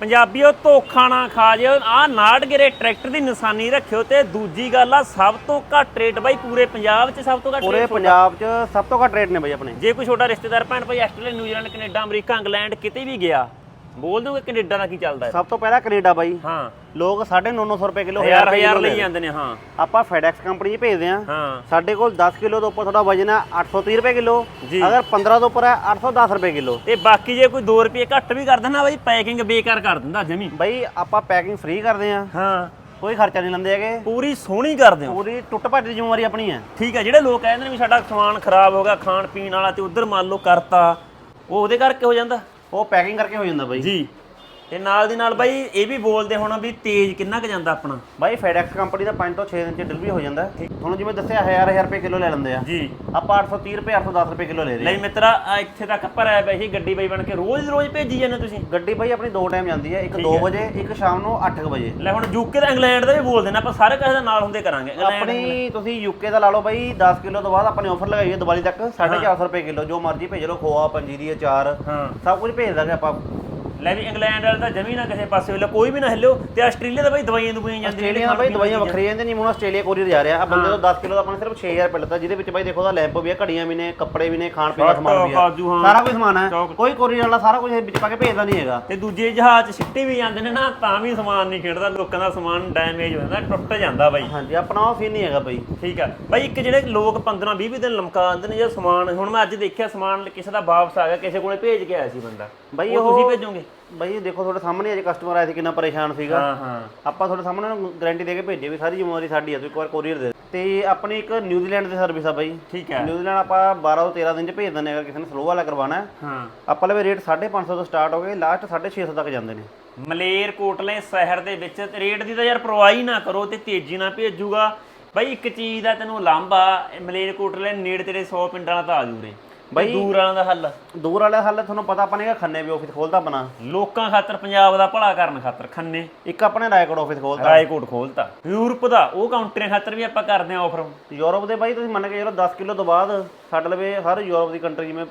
ਪੰਜਾਬੀਓ ਧੋਖਾ ਨਾ ਖਾ ਜਿਓ। ਆ ਨਾੜਗਰੇ ਟਰੈਕਟਰ ਦੀ ਨਿਸ਼ਾਨੀ ਰੱਖਿਓ ਤੇ ਦੂਜੀ ਗੱਲ ਆ ਸਭ ਤੋਂ ਘੱਟ ਰੇਟ ਬਾਈ ਪੂਰੇ ਪੰਜਾਬ 'ਚ ਸਭ ਤੋਂ ਘੱਟ ਪੂਰੇ ਪੰਜਾਬ 'ਚ ਸਭ ਤੋਂ ਘੱਟ ਰੇਟ ਨੇ ਬਈ ਆਪਣੇ। ਜੇ ਕੋਈ ਛੋਟਾ ਰਿਸ਼ਤੇਦਾਰ ਭੈਣ ਭਾਈ Australia New Zealand Canada America England ਕਿਤੇ ਵੀ ਗਿਆ ਬੋਲ ਦੋਗੇ ਕੈਨੇਡਾ ਦਾ ਕੀ ਚੱਲਦਾ ਹੈ ਸਭ ਤੋਂ ਪਹਿਲਾਂ ਕੈਨੇਡਾ ਬਾਈ। ਹਾਂ। ਲੋਕ 950 ਰੁਪਏ ਕਿਲੋ ਹਜ਼ਾਰ ਹਜ਼ਾਰ ਲਈ ਜਾਂਦੇ ਨੇ ਹਾਂ। ਆਪਾਂ ਫੈਡੈਕਸ ਕੰਪਨੀ 'ਚ ਭੇਜਦੇ ਆ ਹਾਂ। ਸਾਡੇ ਕੋਲ 10 ਕਿਲੋ ਤੋਂ ਉੱਪਰ ਤੁਹਾਡਾ ਵਜਨ ਹੈ 830 ਰੁਪਏ ਕਿਲੋ। ਜੀ। ਅਗਰ 15 ਤੋਂ ਉੱਪਰ ਹੈ 810 ਰੁਪਏ ਕਿਲੋ। ਤੇ ਬਾਕੀ ਜੇ ਕੋਈ 2 ਰੁਪਏ ਘੱਟ ਵੀ ਕਰ ਦਿੰਦਾ ਬਾਈ ਪੈਕਿੰਗ ਬੇਕਾਰ ਕਰ ਦਿੰਦਾ ਜਮੀ। ਬਈ ਆਪਾਂ ਪੈਕਿੰਗ ਫ੍ਰੀ ਕਰਦੇ ਆ ਹਾਂ। ਕੋਈ ਖਰਚਾ ਨਹੀਂ ਲੈਂਦੇ ਹੈਗੇ। ਪੂਰੀ ਸੋਹਣੀ ਕਰਦੇ ਹੋ। ਪੂਰੀ ਟੁੱਟ ਭੱਜ ਦੀ ਜ਼ਿੰਮੇਵਾਰੀ ਆਪਣੀ ਹੈ। ਠੀਕ ਹੈ ਜਿਹੜੇ ਲੋਕ ਕਹਿੰਦੇ ਨੇ ਵੀ ਸਾਡਾ ਸਮਾਨ ਖਰਾਬ ਹੋ ਗਿਆ ਖਾਣ ਪੀਣ ਵਾਲਾ ਤੇ ਉਧਰ ਮੰਨ ਲਓ ਕਰਤਾ ਉਹ ਉਹਦੇ ਕਰਕੇ ਹੋ ਜਾਂਦਾ। ਉਹ ਪੈਕਿੰਗ ਕਰਕੇ ਹੋ ਜਾਂਦਾ ਬਾਈ। ਜੀ। ਤੇ ਨਾਲ ਦੀ ਨਾਲ ਬਾਈ ਇਹ ਵੀ ਬੋਲਦੇ ਹੋਣਾ ਵੀ ਤੇਜ਼ ਕਿੰਨਾ ਕੁ ਜਾਂਦਾ ਆਪਣਾ। ਬਾਈ ਫੈਡੈਕਸ ਕੰਪਨੀ ਦਾ 5 ਤੋਂ 6 ਦਿਨ ਚ ਡਿਲੀਵਰੀ ਹੋ ਜਾਂਦਾ। ਹੈ। ਤੁਹਾਨੂੰ ਜਿਵੇਂ ਦੱਸਿਆ 1000 1000 ਰੁਪਏ ਕਿਲੋ ਲੈ ਲੈਂਦੇ ਆ। ਜੀ। ਆਪਾਂ 830 ਰੁਪਏ 810 ਰੁਪਏ ਕਿਲੋ ਲੈ ਰਹੇ ਲਈ ਮਿੱਤਰਾ ਆਹ ਇੱਥੇ ਤੱਕ ਭਰਿਆ ਪਿਆ ਸੀ ਗੱਡੀ ਬਾਈ ਬਣ ਕੇ ਰੋਜ਼ ਰੋਜ਼ ਭੇਜੀ ਜਾਂਦੇ ਤੁਸੀਂ? ਹਾਂ ਗੱਡੀ ਬਾਈ ਆਪਣੀ ਦੋ ਟਾਈਮ ਜਾਂਦੀ ਹੈ ਇੱਕ 2 ਵਜੇ ਇੱਕ ਸ਼ਾਮ ਨੂੰ 8 ਵਜੇ। ਲੈ ਹੁਣ ਯੂਕੇ ਦਾ ਇੰਗਲੈਂਡ ਦਾ ਵੀ ਬੋਲਦੇ ਨੇ ਆਪਾਂ ਸਾਰੇ ਕਿਸੇ ਦਾ ਨਾਲ ਹੁੰਦੇ ਕਰਾਂਗੇ। ਇੰਗਲੈਂਡ ਆਪਣੀ ਤੁਸੀਂ ਯੂਕੇ ਦਾ ਲਾ ਲਓ ਬਾਈ 10 ਕਿਲੋ ਤੋਂ ਬਾਅਦ ਆਪਾਂ ਨੇ ਆਫਰ ਲਗਾਈ ਹੈ ਦੀਵਾਲੀ ਤੱਕ 450 ਰੁਪਏ ਕਿਲੋ ਜੋ ਮਰਜ਼ੀ ਭੇਜ ਲਓ ਖੋਆ ਪੰਜੀਰੀ ਅਚਾਰ ਹਾਂ। ਸਭ ਕੁਝ ਭੇਜ ਦਾਂਗੇ ਆਪਾਂ। ਲੈ ਵੀ ਇੰਗਲੈਂਡ ਵਾਲਾ ਤਾਂ ਜਮੀ ਨਾ ਕਿਸੇ ਪਾਸੇ ਵੇਲੇ ਕੋਈ ਵੀ ਨਾ ਹਿੱਲਿਓ ਤੇ ਆਸਟ੍ਰੇਲੀਆ ਦਾ ਬਾਈ ਦਵਾਈਆਂ ਦੁਵਾਈਆਂ ਜਾਂਦੀਆਂ ਆਸਟ੍ਰੇਲੀਆ ਦਾ ਬਾਈ ਦਵਾਈਆਂ ਵੱਖਰੀਆਂ ਜਾਂਦੀਆਂ ਨਹੀਂ ਹੁਣ ਆਸਟ੍ਰੇਲੀਆ ਕੋਰੀਅਰ ਜਾ ਰਿਹਾ। ਆ ਬੰਦੇ ਤੋਂ 10 ਕਿਲੋ ਦਾ ਆਪਾਂ ਨੇ ਸਿਰਫ 6000 ਰੁਪਏ ਲੱਤਾ ਜਿਹਦੇ ਵਿੱਚ ਬਾਈ ਦੇਖੋ ਦਾ ਲੈਂਪ ਵੀ ਹੈ ਘੜੀਆਂ ਵੀ ਨੇ ਕੱਪੜੇ ਵੀ ਨੇ ਖਾਣ ਪੀਣ ਦਾ ਸਮਾਨ ਵੀ ਹਾਂ। ਸਾਰਾ ਕੁਝ ਸਮਾਨ ਹੈ। ਕੋਈ ਕੋਰੀਅਰ ਵਾਲਾ ਸਾਰਾ ਕੁਝ ਵਿੱਚ ਪਾ ਕੇ ਭੇਜਦਾ ਨਹੀਂ ਹੈਗਾ। ਤੇ ਦੂਜੇ ਜਹਾਜ਼ 'ਚ ਸਿੱਟੇ ਵੀ ਜਾਂਦੇ ਨੇ ਨਾ ਤਾਂ ਵੀ ਸਮਾਨ ਨਹੀਂ ਖੇਡਦਾ ਲੋਕਾਂ ਦਾ ਸਮਾਨ ਡੈਮੇਜ ਹੋ ਜਾਂਦਾ ਟੁੱਟ ਜਾਂਦਾ ਬਾਈ। ਹਾਂਜੀ ਆਪਣਾ ਉਹ ਸੀਨ ਨਹੀਂ ਹੈਗਾ ਬਾਈ। ਠੀਕ ਆ। ਬਾਈ ਇੱਕ ਜਿਹੜੇ ਲੋਕ 15 20 ਦਿਨ ਲਮਕਾ ਦਿੰਦੇ ਨੇ ਜੇ ਸਮਾਨ ਹੁਣ ਮੈਂ ਅੱਜ ਦੇਖਿਆ ਸਮਾਨ ਕਿਸੇ ਦਾ ਵਾਪਸ ਆ ਗਿਆ ਕਿਸੇ ਕੋਲੇ ਭੇਜ ਕੇ ਆਇਆ ਸੀ ਬੰਦਾ। ਬਾਈ ਉਹ ਤੁਸੀਂ ਭੇਜੋਗੇ? ਬਾਈ ਦੇਖੋ ਤੁਹਾਡੇ ਸਾਹਮਣੇ ਅੱਜ ਕਸਟਮਰ ਆਇਆ ਸੀ ਕਿੰਨਾ ਪਰੇਸ਼ਾਨ ਸੀਗਾ। ਹਾਂ ਹਾਂ। ਆਪਾਂ ਤੁਹਾਡੇ ਸਾਹਮਣੇ ਉਹਨੂੰ ਗਾਰੰਟੀ ਦੇ ਕੇ ਭੇਜੇ ਵੀ ਸਾਰੀ ਜ਼ਿੰਮੇਵਾਰੀ ਸਾਡੀ ਹੈ ਤੁਸੀਂ ਇੱਕ ਵਾਰ ਕੋਰੀਅਰ ਦੇ। ਤੇ ਆਪਣੀ ਇੱਕ ਨਿਊਜ਼ੀਲੈਂਡ ਦੀ ਸਰਵਿਸ ਆ ਬਾਈ। ਠੀਕ ਹੈ। ਨਿਊਜ਼ੀਲੈਂਡ ਆਪਾਂ 12 ਤੋਂ 13 ਦਿਨ ਚ ਭੇਜ ਦਿੰਦੇ ਹਾਂ ਅਗਰ ਕਿਸੇ ਨੇ ਸਲੋ ਵਾਲਾ ਕਰਵਾਉਣਾ ਹੈ। ਹਾਂ। ਆਪਾਂ ਲਵੇ ਰੇਟ 550 ਤੋਂ ਸਟਾਰਟ ਹੋ ਗਏ ਲਾਸਟ 650 ਤੱਕ ਜਾਂਦੇ ਨੇ। ਮਲੇਰ ਕੋਟਲੇ ਸ਼ਹਿਰ ਦੇ ਵਿੱਚ ਤੇ ਰੇਟ ਦੀ ਤਾਂ ਯਾਰ ਪਰਵਾਹ ਹੀ ਨਾ ਕਰੋ ਤੇ ਤੇਜ਼ੀ ਨਾਲ ਭੇਜੂਗਾ। ਬਾਈ ਇੱਕ ਚੀਜ਼ ਦਾ ਤੈਨੂੰ ਲਾਂਭਾ ਮਲੇਰ ਕੋਟਲੇ ਨੇੜੇ ਤੇੜੇ 100 ਪਿੰਡਾਂ ਦਾ ਤਾਂ ਆ ਜੂਰੇ। ਬਾਈ ਦੂਰ ਵਾਲਾਂ ਦਾ ਹੱਲ ਦੂਰ ਵਾਲੇ ਹਾਲੇ ਤੁਹਾਨੂੰ ਪਤਾ ਆਪਾਂ ਨੇ ਕਿ ਖੰਨੇ ਵੀ ਆਫਿਸ ਖੋਲਦਾ ਆਪਣਾ। ਲੋਕਾਂ ਖਾਤਰ ਪੰਜਾਬ ਦਾ ਭਲਾ ਕਰਨ ਖਾਤਰ ਖੰਨੇ। ਇੱਕ ਆਪਣੇ ਰਾਏਕੋਟ ਆਫਿਸ ਖੋਲਦਾ ਰਾਏਕੋਟ ਖੋਲਤਾ। ਯੂਰਪ ਦਾ ਉਹ ਕਾਊਂਟਰਾਂ ਖਾਤਰ ਵੀ ਆਪਾਂ ਕਰਦੇ ਆਂ ਆਫਰ ਯੂਰਪ ਦੇ ਬਾਈ ਤੁਸੀਂ ਮੰਨ ਕੇ ਚਲੋ 10 ਕਿਲੋ ਤੋਂ ਬਾਅਦ ਸਾਡੇ ਲਵੇ ਹਰ ਯੂਰਪ ਦੀ ਕੰਟਰੀ ਜਿਵੇਂ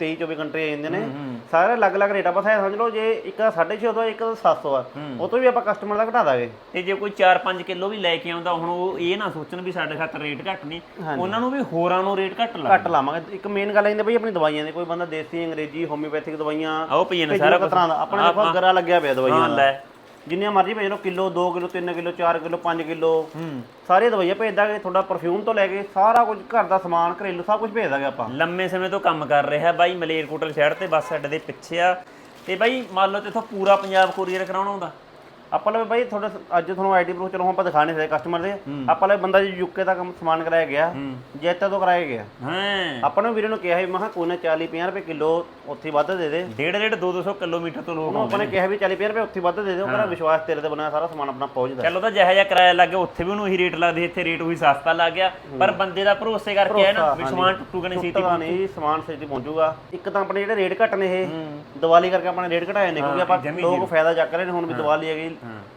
23 24 ਕੰਟਰੀ ਆ ਜਾਂਦੇ ਨੇ। ਸਾਰੇ ਅਲੱਗ-ਅਲੱਗ ਰੇਟ ਆਪਾਂ ਸਾਇ ਸਮਝ ਲਓ ਜੇ ਇੱਕ 650 ਦਾ ਇੱਕ 700 ਆ ਉਹ ਤੋਂ ਵੀ ਆਪਾਂ ਕਸਟਮਰ ਦਾ ਘਟਾ ਦਾਂਗੇ। ਤੇ ਜੇ ਕੋਈ 4-5 ਕਿਲੋ ਵੀ ਲੈ ਕੇ ਆਉਂਦਾ ਹੁਣ ਉਹ ਇਹ ਨਾ ਸੋਚਣ ਵੀ ਸਾਡੇ ਖਾਤਰ ਰੇਟ ਘੱਟ ਨਹੀਂ ਉਹਨਾਂ ਨੂੰ ਵੀ ਹੋਰਾਂ ਨੂੰ ਰੇਟ ਘੱਟ ਲੱਗ ਘੱਟ ਲਾਵਾਂਗੇ। ਇੱਕ ਮੇਨ ਗੱਲ ਆਂਦੀ ਬਈ ਆਪਣੀ ਦਵਾਈਆਂ ਦੀ ਕੋਈ ਬੰਦਾ ਦੇਸੀ ਅੰਗਰੇਜ਼ੀ ਹੋਮਿਓਪੈਥਿਕ ਦਵਾਈਆਂ ਪਈਏ ਨੇ ਸਾਰਾ ਕੁਝ ਤਰ੍ਹਾਂ ਦਾ। ਆਪਣੇ ਦੇਖੋ ਗਰਾ ਲੱਗਿਆ ਪਿਆ ਦਵਾਈਆਂ ਹਾਂ ਦਾ। ਲੈ। ਜਿੰਨੀਆਂ ਮਰਜ਼ੀ ਭੇਜ ਲਓ kilo 2 kilo 3 kilo 4 kilo 5 kilo. ਹੂੰ। ਸਾਰੀਆਂ ਦਵਾਈਆਂ ਭੇਜ ਦਾਂਗੇ ਤੁਹਾਡਾ ਪਰਫਿਊਮ ਤੋਂ ਲੈ ਕੇ ਸਾਰਾ ਕੁਝ ਘਰ ਦਾ ਸਮਾਨ ਘਰੇਲੂ ਸਭ ਕੁਝ ਭੇਜ ਦਾਂਗੇ ਆਪਾਂ। ਲੰਮੇ ਸਮੇਂ ਤੋਂ ਕੰਮ ਕਰ ਰਿਹਾ ਬਾਈ ਮਲੇਰਕੋਟਲ ਸ਼ਹਿਰ ਤੇ ਬੱਸ ਅੱਡੇ ਦੇ ਪਿੱਛੇ ਆ। ਤੇ ਬਾਈ ਮੰਨ ਲਓ ਤੇਥੋਂ ਪੂਰਾ ਪੰਜਾਬ ਕੋਰੀਅਰ ਕਰਾਉਣਾ ਹੁੰਦਾ। ਆਪਾਂ ਲਵੇ ਬਾਈ ਤੁਹਾਡਾ ਅੱਜ ਤੁਹਾਨੂੰ ਆਈਡੀ ਪ੍ਰੂਫ ਚਲੋ ਆਪਾਂ ਦਿਖਾਣੇ ਸੇ ਕਸਟਮਰ ਦੇ। ਆਪਾਂ ਲਵੇ ਬੰਦਾ ਜੀ ਯੂਕੇ ਤੱਕ ਸਮਾਨ ਕਰਾਇਆ ਗਿਆ ਜੈਤਾ ਤੋਂ ਕਰਾਇਆ ਗਿਆ। ਹਾਂ। ਆਪਾਂ ਨੇ ਵੀਰੇ ਨੂੰ ਕਿਹਾ ਸੀ ਮਹਾ ਕੋਈ ਨਾ 40 50 ਰੁਪਏ ਕਿਲੋ ਉੱਥੇ ਹੀ ਵੱਧ ਦੇ ਦੇ। ਡੇਢ ਡੇਢ 200 ਕਿਲੋਮੀਟਰ ਤੋਂ ਲੋਕ ਆਪਾਂ ਨੇ ਕਿਹਾ ਵੀ 40 50 ਰੁਪਏ ਉੱਥੇ ਹੀ ਵੱਧ ਦੇ ਦੇ ਉਹ ਕਹਿੰਦਾ ਵਿਸ਼ਵਾਸ ਤੇਰੇ ਤੇ ਬਣਿਆ ਸਾਰਾ ਸਮਾਨ ਆਪਣਾ ਪਹੁੰਚਦਾ ਚਲੋ ਤਾਂ ਜਿਹੋ ਜਿਹਾ ਕਿਰਾਇਆ ਲੱਗ ਉੱਥੇ ਵੀ ਉਹਨੂੰ ਉਹੀ ਰੇਟ ਲੱਗਦੇ ਇੱਥੇ ਰੇਟ ਉਹੀ ਸਸਤਾ ਲੱਗ ਗਿਆ। ਪਰ ਬੰਦੇ ਦਾ ਭਰੋਸੇ ਕਰਕੇ ਆਇਆ ਨਾ ਵੀ ਸਮਾਨ ਟੁੱਟੂਗਾ ਨਹੀਂ ਟੁੱਟਦਾ ਨਹੀਂ ਸਮਾਨ ਛੇਤੀ ਪਹੁੰਚੂਗਾ। ਇੱਕ ਤਾਂ ਆਪਣੇ ਜਿਹੜੇ ਰੇਟ ਘੱਟ ਨੇ ਇਹ ਦੀਵਾਲੀ ਕਰਕੇ ਆਪਾਂ ਨੇ ਰੇਟ ਘਟਾਏ ਨੇ ਕਿਉਂਕਿ ਆਪਾਂ ਲੋਕ ਫਾਇਦਾ ਚੱਕ ਰਹੇ ਨੇ ਹੁਣ ਵੀ ਦੀਵਾਲੀ ਹੈਗੀ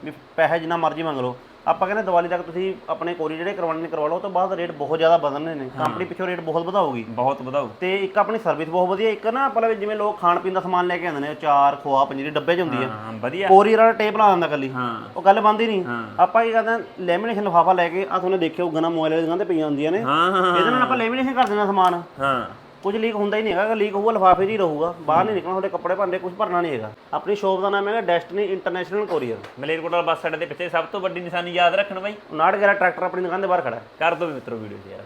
ਵੀ ਪੈਸੇ ਜਿੰਨਾ ਮਰਜ਼ੀ ਮੰਗ ਲਓ। ਆਪਾਂ ਕਹਿੰਦੇ ਦੀਵਾਲੀ ਤੱਕ ਤੁਸੀਂ ਆਪਣੇ ਕੋਰੀ ਜਿਹੜੇ ਕਰਵਾਉਣੇ ਨੇ ਕਰਵਾ ਲਓ ਉਹ ਤੋਂ ਬਾਅਦ ਰੇਟ ਬਹੁਤ ਜ਼ਿਆਦਾ ਵਧਣੇ ਨੇ। ਕੰਪਨੀ ਪਿੱਛੋਂ ਰੇਟ ਬਹੁਤ ਵਧਾਊਗੀ। ਬਹੁਤ ਵਧਾਓ ਤੇ ਇੱਕ ਆਪਣੀ ਸਰਵਿਸ ਬਹੁਤ ਵਧੀਆ ਇੱਕ ਨਾ ਆਪਾਂ ਜਿਵੇਂ ਲੋਕ ਖਾਣ ਪੀਣ ਦਾ ਸਮਾਨ ਲੈ ਕੇ ਆਉਂਦੇ ਨੇ ਅਚਾਰ ਖੋਆ ਪੰਜੀਰੀ ਡੱਬੇ 'ਚ ਹੁੰਦੀ ਹਾਂ ਵਧੀਆ। ਕੋਰੀਅਰ ਵਾਲਾ ਟੇਪ ਲਾ ਦਿੰਦਾ ਕੱਲੀ ਉਹ ਗੱਲ ਬੰਦੀ ਨਹੀਂ। ਆਪਾਂ ਕੀ ਕਰਦੇ ਲੈਮੀਨੇਸ਼ਨ ਲਿਫਾਫਾ ਲੈ ਕੇ ਆ ਤੁਹਾਨੂੰ ਦੇਖਿਓ ਗਨਾ ਮੋਬਾਈਲ ਵਾਲੀ ਦੁਕਾਨ ਤੇ ਪਈਆਂ ਹੁੰਦੀਆਂ ਨੇ। ਇਹਦੇ ਨਾਲ ਆਪਾਂ ਲੈਮੀਨੇਸ਼ਨ ਕਰ ਦੇਣਾ ਸਮਾਨ। ਹਾਂ। ਕੁਝ ਲੀਕ ਹੁੰਦਾ ਹੀ ਨਹੀਂ ਹੈਗਾ ਲੀਕ ਹੋਊਗਾ ਲਿਫਾਫੇ 'ਚ ਹੀ ਰਹੂਗਾ ਬਾਹਰ ਨਹੀਂ ਨਿਕਲਣਾ ਤੁਹਾਡੇ ਕੱਪੜੇ ਭਰਨੇ ਕੁਝ ਭਰਨਾ ਨਹੀਂ ਹੈਗਾ। ਆਪਣੀ ਸ਼ੋਪ ਦਾ ਨਾਮ ਹੈਗਾ destiny international courier Malerkotla bus ਅੱਡੇ ਦੇ ਪਿੱਛੇ ਸਭ ਤੋਂ ਵੱਡੀ ਨਿਸ਼ਾਨੀ ਯਾਦ ਰੱਖਣ ਬਾਈ। 59 ਟਰੈਕਟਰ ਆਪਣੀ ਦੁਕਾਨ ਦੇ ਬਾਹਰ ਖੜਾ ਹੈ। ਕਰ ਦੋ ਮਿੱਤਰੋ ਵੀਡੀਓ ਯਾਰ।